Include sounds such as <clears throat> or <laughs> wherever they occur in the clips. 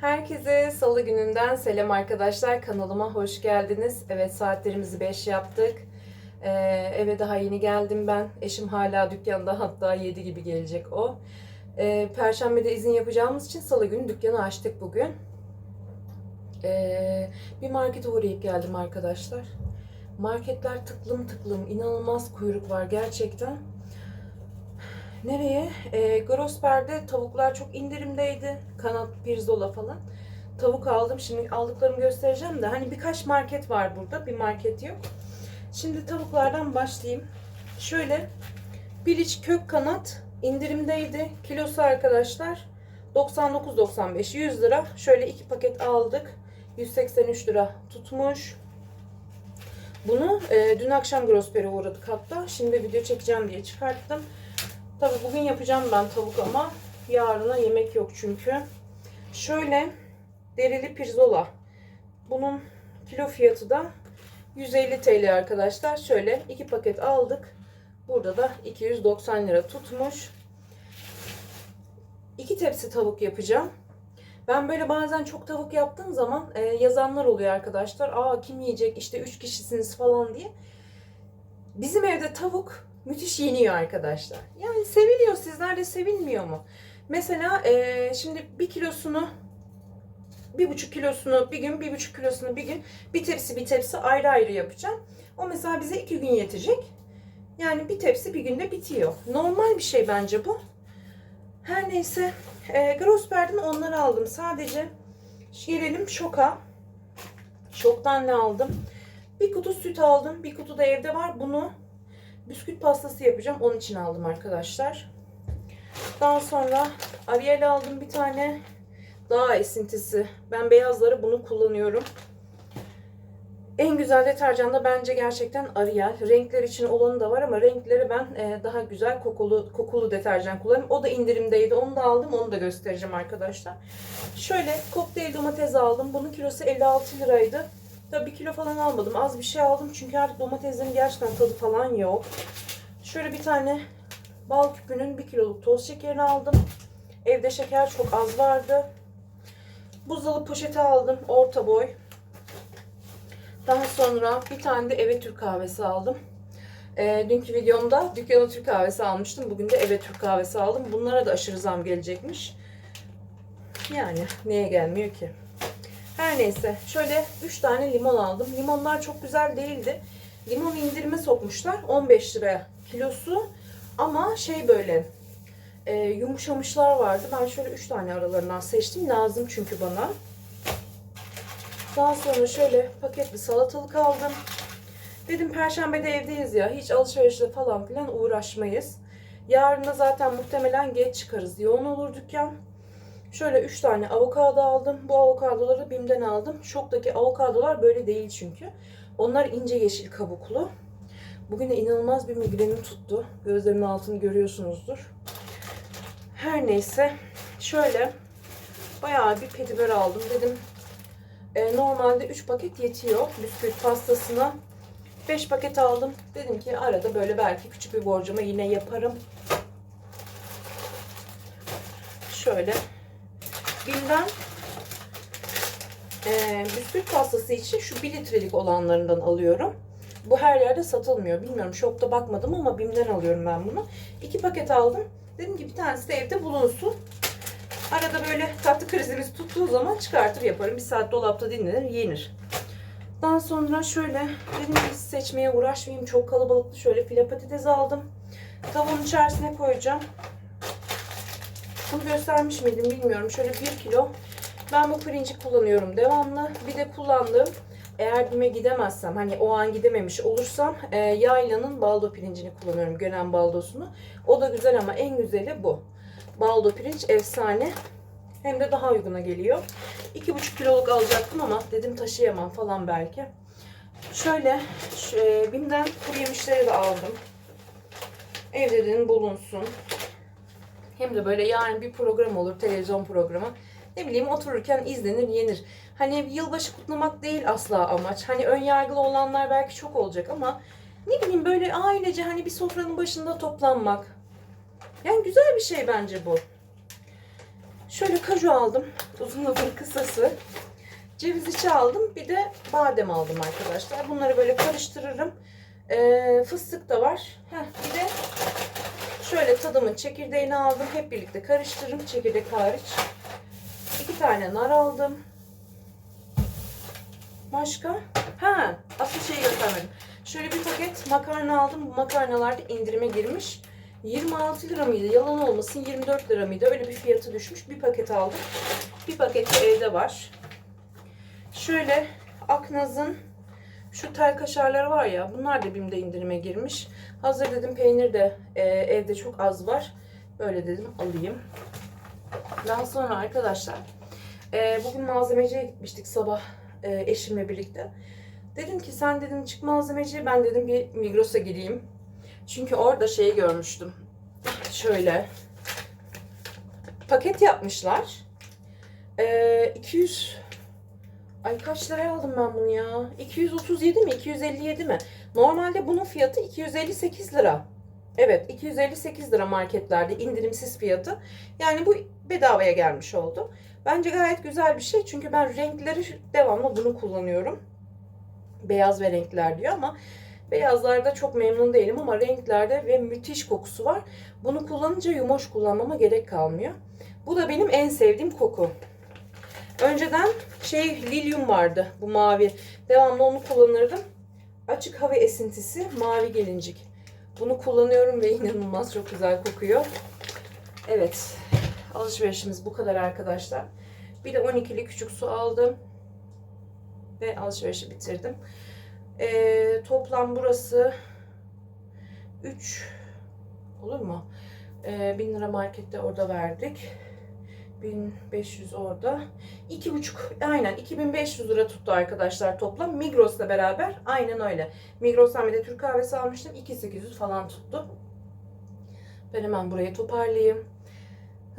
Herkese salı gününden selam arkadaşlar. Kanalıma hoş geldiniz. Evet saatlerimizi 5 yaptık. Ee, eve daha yeni geldim ben. Eşim hala dükkanda hatta 7 gibi gelecek o. Ee, Perşembede izin yapacağımız için salı günü dükkanı açtık bugün. Ee, bir markete uğrayıp geldim arkadaşlar. Marketler tıklım tıklım. inanılmaz kuyruk var gerçekten. Nereye? E, Grosper'de tavuklar çok indirimdeydi. Kanat, pirzola falan. Tavuk aldım. Şimdi aldıklarımı göstereceğim de. Hani birkaç market var burada. Bir market yok. Şimdi tavuklardan başlayayım. Şöyle piliç kök kanat indirimdeydi. Kilosu arkadaşlar 99.95 100 lira. Şöyle iki paket aldık. 183 lira tutmuş. Bunu e, dün akşam Grosper'e uğradık hatta. Şimdi video çekeceğim diye çıkarttım. Tabii bugün yapacağım ben tavuk ama yarına yemek yok çünkü. Şöyle derili pirzola. Bunun kilo fiyatı da 150 TL arkadaşlar. Şöyle iki paket aldık. Burada da 290 lira tutmuş. İki tepsi tavuk yapacağım. Ben böyle bazen çok tavuk yaptığım zaman e, yazanlar oluyor arkadaşlar. Aa kim yiyecek işte 3 kişisiniz falan diye. Bizim evde tavuk müthiş yeniyor arkadaşlar. Yani seviliyor. Sizlerde sevilmiyor mu? Mesela e, şimdi bir kilosunu bir buçuk kilosunu bir gün, bir buçuk kilosunu bir gün, bir tepsi bir tepsi ayrı ayrı yapacağım. O mesela bize iki gün yetecek. Yani bir tepsi bir günde bitiyor. Normal bir şey bence bu. Her neyse. E, Grosper'den onları aldım. Sadece gelelim şoka. Şoktan ne aldım? Bir kutu süt aldım. Bir kutu da evde var. Bunu bisküvit pastası yapacağım. Onun için aldım arkadaşlar. Daha sonra Ariel aldım bir tane. Daha esintisi. Ben beyazları bunu kullanıyorum. En güzel deterjan da bence gerçekten Ariel. Renkler için olanı da var ama renkleri ben e, daha güzel kokulu kokulu deterjan kullanıyorum. O da indirimdeydi. Onu da aldım. Onu da göstereceğim arkadaşlar. Şöyle kokteyl domates aldım. Bunun kilosu 56 liraydı. Tabii bir kilo falan almadım. Az bir şey aldım. Çünkü artık domateslerin gerçekten tadı falan yok. Şöyle bir tane bal küpünün bir kiloluk toz şekerini aldım. Evde şeker çok az vardı. Buzdolabı poşeti aldım. Orta boy. Daha sonra bir tane de eve Türk kahvesi aldım. E, dünkü videomda dükkana Türk kahvesi almıştım. Bugün de eve Türk kahvesi aldım. Bunlara da aşırı zam gelecekmiş. Yani neye gelmiyor ki? Her neyse şöyle 3 tane limon aldım. Limonlar çok güzel değildi. Limon indirime sokmuşlar 15 liraya kilosu. Ama şey böyle e, yumuşamışlar vardı. Ben şöyle 3 tane aralarından seçtim. Lazım çünkü bana. Daha sonra şöyle paketli salatalık aldım. Dedim perşembede evdeyiz ya. Hiç alışverişle falan filan uğraşmayız. Yarın da zaten muhtemelen geç çıkarız. Yoğun olur dükkan. Şöyle 3 tane avokado aldım. Bu avokadoları BİM'den aldım. Şoktaki avokadolar böyle değil çünkü. Onlar ince yeşil kabuklu. Bugün de inanılmaz bir migrenim tuttu. Gözlerimin altını görüyorsunuzdur. Her neyse. Şöyle bayağı bir pediber aldım. Dedim e, normalde 3 paket yetiyor. Bisküvit pastasına. 5 paket aldım. Dedim ki arada böyle belki küçük bir borcama yine yaparım. Şöyle Bim'den e, bisküvit pastası için şu 1 litrelik olanlarından alıyorum. Bu her yerde satılmıyor. Bilmiyorum şokta bakmadım ama Bim'den alıyorum ben bunu. İki paket aldım. Dedim ki bir tanesi de evde bulunsun. Arada böyle tatlı krizimiz tuttuğu zaman çıkartır yaparım. Bir saat dolapta dinlenir, yenir. Daha sonra şöyle dedim ki seçmeye uğraşmayayım. Çok kalabalıktı. Şöyle file patates aldım. Tavuğun içerisine koyacağım. Bunu göstermiş miydim bilmiyorum. Şöyle 1 kilo. Ben bu pirinci kullanıyorum devamlı. Bir de kullandığım eğer bime gidemezsem hani o an gidememiş olursam e, yaylanın baldo pirincini kullanıyorum. Gönen baldosunu. O da güzel ama en güzeli bu. Baldo pirinç efsane. Hem de daha uyguna geliyor. 2,5 kiloluk alacaktım ama dedim taşıyamam falan belki. Şöyle şu, Bim'den kuru yemişleri de aldım. Evde dedim bulunsun. Hem de böyle yarın bir program olur, televizyon programı. Ne bileyim otururken izlenir, yenir. Hani yılbaşı kutlamak değil asla amaç. Hani ön yargılı olanlar belki çok olacak ama ne bileyim böyle ailece hani bir sofranın başında toplanmak. Yani güzel bir şey bence bu. Şöyle kaju aldım. Uzun lafın kısası. Ceviz içi aldım. Bir de badem aldım arkadaşlar. Bunları böyle karıştırırım. Ee, fıstık da var. Heh, bir de şöyle tadımın çekirdeğini aldım. Hep birlikte karıştırırım. Çekirdek hariç. İki tane nar aldım. Başka? Ha, asıl şeyi göstermedim. Şöyle bir paket makarna aldım. Bu makarnalar da indirime girmiş. 26 lira mıydı? Yalan olmasın 24 lira mıydı? Öyle bir fiyatı düşmüş. Bir paket aldım. Bir paket de evde var. Şöyle Aknaz'ın şu tel kaşarları var ya bunlar da BİM'de indirime girmiş. Hazır dedim peynir de e, evde çok az var. Böyle dedim alayım. Daha sonra arkadaşlar e, bugün malzemeciye gitmiştik sabah e, eşimle birlikte. Dedim ki sen dedim çık malzemeciye ben dedim bir Migros'a gireyim. Çünkü orada şeyi görmüştüm. Şöyle paket yapmışlar. E, 200 Ay kaç liraya aldım ben bunu ya? 237 mi? 257 mi? Normalde bunun fiyatı 258 lira. Evet 258 lira marketlerde indirimsiz fiyatı. Yani bu bedavaya gelmiş oldu. Bence gayet güzel bir şey. Çünkü ben renkleri devamlı bunu kullanıyorum. Beyaz ve renkler diyor ama beyazlarda çok memnun değilim ama renklerde ve müthiş kokusu var. Bunu kullanınca yumoş kullanmama gerek kalmıyor. Bu da benim en sevdiğim koku. Önceden şey lilyum vardı bu mavi. Devamlı onu kullanırdım. Açık hava esintisi mavi gelincik. Bunu kullanıyorum ve inanılmaz çok güzel kokuyor. Evet. Alışverişimiz bu kadar arkadaşlar. Bir de 12'li küçük su aldım. Ve alışverişi bitirdim. Ee, toplam burası 3 olur mu? Ee, 1000 lira markette orada verdik. 1500 orada. 2,5 aynen 2500 lira tuttu arkadaşlar toplam. Migros'la beraber aynen öyle. Migros'tan bir de Türk kahvesi almıştım. 2800 falan tuttu. Ben hemen burayı toparlayayım.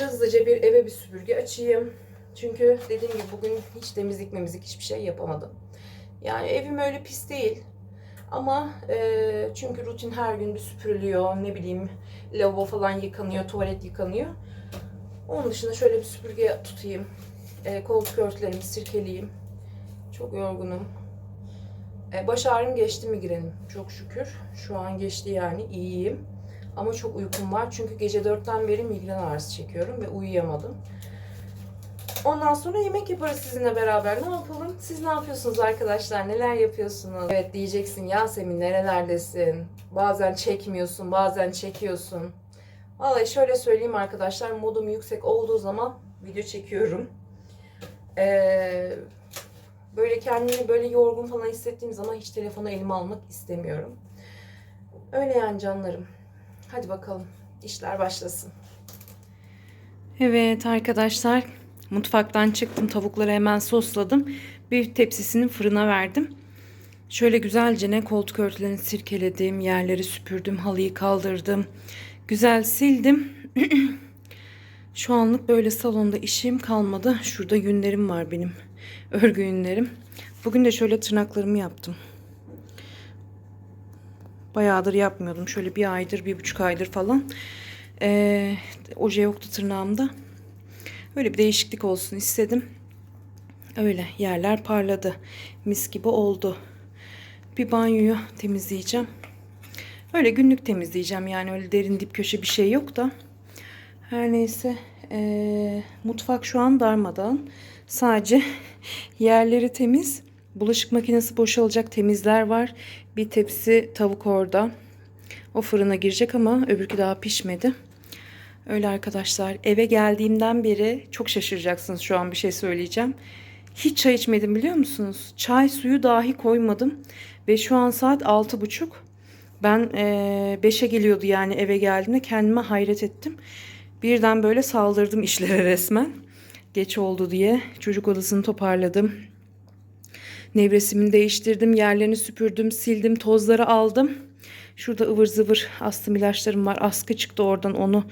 Hızlıca bir eve bir süpürge açayım. Çünkü dediğim gibi bugün hiç temizlik memizlik hiçbir şey yapamadım. Yani evim öyle pis değil. Ama e, çünkü rutin her gün bir süpürülüyor. Ne bileyim lavabo falan yıkanıyor, tuvalet yıkanıyor. Onun dışında şöyle bir süpürge tutayım. E, koltuk örtülerimi sirkeleyeyim. Çok yorgunum. E, baş ağrım geçti migrenim. Çok şükür. Şu an geçti yani iyiyim. Ama çok uykum var. Çünkü gece dörtten beri migren ağrısı çekiyorum ve uyuyamadım. Ondan sonra yemek yaparız sizinle beraber. Ne yapalım? Siz ne yapıyorsunuz arkadaşlar? Neler yapıyorsunuz? Evet diyeceksin Yasemin nerelerdesin? Bazen çekmiyorsun, bazen çekiyorsun. Vallahi şöyle söyleyeyim arkadaşlar. Modum yüksek olduğu zaman video çekiyorum. Ee, böyle kendimi böyle yorgun falan hissettiğim zaman hiç telefonu elime almak istemiyorum. Öyle yani canlarım. Hadi bakalım işler başlasın. Evet arkadaşlar mutfaktan çıktım tavukları hemen sosladım. Bir tepsisini fırına verdim. Şöyle güzelce ne koltuk örtülerini sirkeledim, yerleri süpürdüm, halıyı kaldırdım. Güzel sildim. <clears throat> Şu anlık böyle salonda işim kalmadı. Şurada yünlerim var benim. Örgü yünlerim. Bugün de şöyle tırnaklarımı yaptım. Bayağıdır yapmıyordum. Şöyle bir aydır, bir buçuk aydır falan. Ee, oje yoktu tırnağımda. Öyle bir değişiklik olsun istedim. Öyle yerler parladı. Mis gibi oldu. Bir banyoyu temizleyeceğim. Öyle günlük temizleyeceğim yani öyle derin dip köşe bir şey yok da. Her neyse ee, mutfak şu an darmadan. Sadece <laughs> yerleri temiz. Bulaşık makinesi boşalacak temizler var. Bir tepsi tavuk orada. O fırına girecek ama öbürkü daha pişmedi. Öyle arkadaşlar eve geldiğimden beri çok şaşıracaksınız şu an bir şey söyleyeceğim. Hiç çay içmedim biliyor musunuz? Çay suyu dahi koymadım. Ve şu an saat altı buçuk. Ben 5'e geliyordu yani eve geldiğimde kendime hayret ettim. Birden böyle saldırdım işlere resmen. Geç oldu diye. Çocuk odasını toparladım. Nevresimini değiştirdim. Yerlerini süpürdüm. Sildim. Tozları aldım. Şurada ıvır zıvır astım ilaçlarım var. Askı çıktı oradan onu.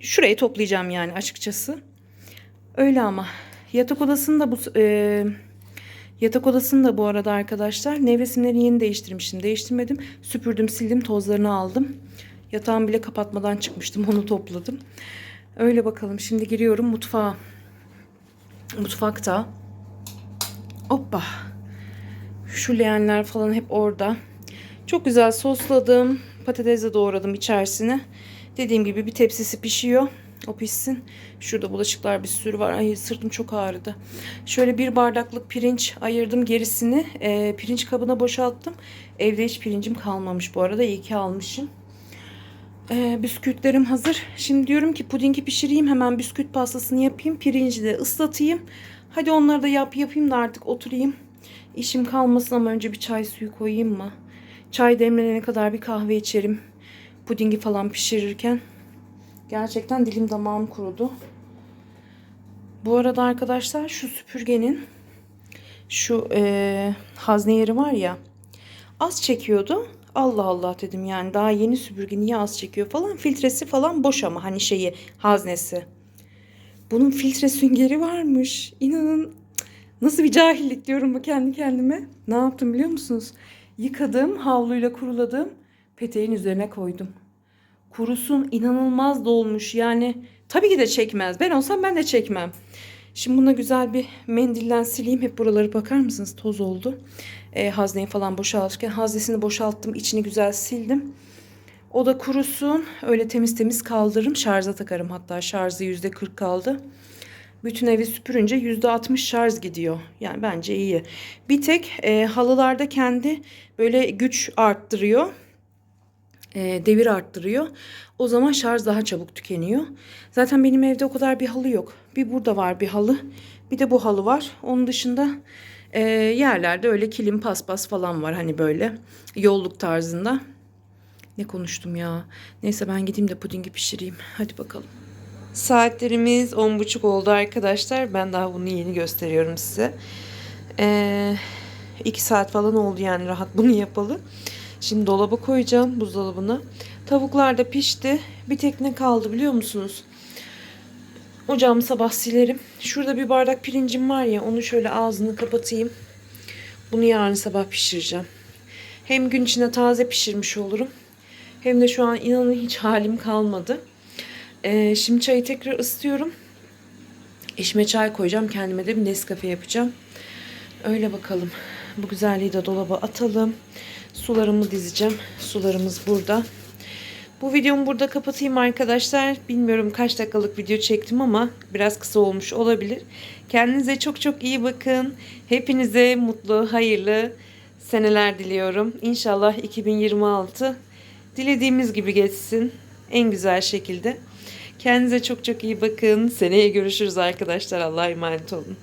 Şurayı toplayacağım yani açıkçası. Öyle ama. Yatak odasını da bu... E, Yatak odasını da bu arada arkadaşlar nevresimleri yeni değiştirmiştim. Değiştirmedim. Süpürdüm, sildim, tozlarını aldım. Yatağımı bile kapatmadan çıkmıştım. Onu topladım. Öyle bakalım. Şimdi giriyorum mutfağa. Mutfakta. Hoppa. Şu leğenler falan hep orada. Çok güzel sosladım. Patatesle doğradım içerisine. Dediğim gibi bir tepsisi pişiyor. O pişsin. Şurada bulaşıklar bir sürü var. Ay sırtım çok ağrıdı. Şöyle bir bardaklık pirinç ayırdım. Gerisini e, pirinç kabına boşalttım. Evde hiç pirincim kalmamış bu arada. İyi ki almışım. E, bisküvitlerim hazır. Şimdi diyorum ki pudingi pişireyim. Hemen bisküvit pastasını yapayım. Pirinci de ıslatayım. Hadi onları da yap yapayım da artık oturayım. İşim kalmasın ama önce bir çay suyu koyayım mı? Çay demlenene kadar bir kahve içerim. Pudingi falan pişirirken. Gerçekten dilim damağım kurudu. Bu arada arkadaşlar şu süpürgenin şu e, hazne yeri var ya az çekiyordu. Allah Allah dedim yani daha yeni süpürge niye az çekiyor falan. Filtresi falan boş ama hani şeyi haznesi. Bunun filtre süngeri varmış. İnanın nasıl bir cahillik diyorum bu kendi kendime. Ne yaptım biliyor musunuz? Yıkadım havluyla kuruladım. Peteğin üzerine koydum. Kurusun inanılmaz dolmuş yani. Tabii ki de çekmez. Ben olsam ben de çekmem. Şimdi buna güzel bir mendillen sileyim. Hep buraları bakar mısınız? Toz oldu. E, hazneyi falan boşaltırken haznesini boşalttım. içini güzel sildim. O da kurusun. Öyle temiz temiz kaldırırım. Şarja takarım hatta. Şarjı yüzde 40 kaldı. Bütün evi süpürünce yüzde 60 şarj gidiyor. Yani bence iyi. Bir tek e, halılarda kendi böyle güç arttırıyor. E, devir arttırıyor. O zaman şarj daha çabuk tükeniyor. Zaten benim evde o kadar bir halı yok. Bir burada var bir halı. Bir de bu halı var. Onun dışında e, yerlerde öyle kilim paspas falan var. Hani böyle yolluk tarzında. Ne konuştum ya. Neyse ben gideyim de pudingi pişireyim. Hadi bakalım. Saatlerimiz on buçuk oldu arkadaşlar. Ben daha bunu yeni gösteriyorum size. Ee, iki saat falan oldu yani rahat bunu yapalı. Şimdi dolaba koyacağım buzdolabına. Tavuklar da pişti. Bir tek ne kaldı biliyor musunuz? Ocağımı sabah silerim. Şurada bir bardak pirincim var ya onu şöyle ağzını kapatayım. Bunu yarın sabah pişireceğim. Hem gün içinde taze pişirmiş olurum. Hem de şu an inanın hiç halim kalmadı. Ee, şimdi çayı tekrar ısıtıyorum. Eşime çay koyacağım. Kendime de bir Nescafe yapacağım. Öyle bakalım. Bu güzelliği de dolaba atalım. Sularımı dizeceğim. Sularımız burada. Bu videomu burada kapatayım arkadaşlar. Bilmiyorum kaç dakikalık video çektim ama biraz kısa olmuş olabilir. Kendinize çok çok iyi bakın. Hepinize mutlu, hayırlı seneler diliyorum. İnşallah 2026 dilediğimiz gibi geçsin. En güzel şekilde. Kendinize çok çok iyi bakın. Seneye görüşürüz arkadaşlar. Allah'a emanet olun.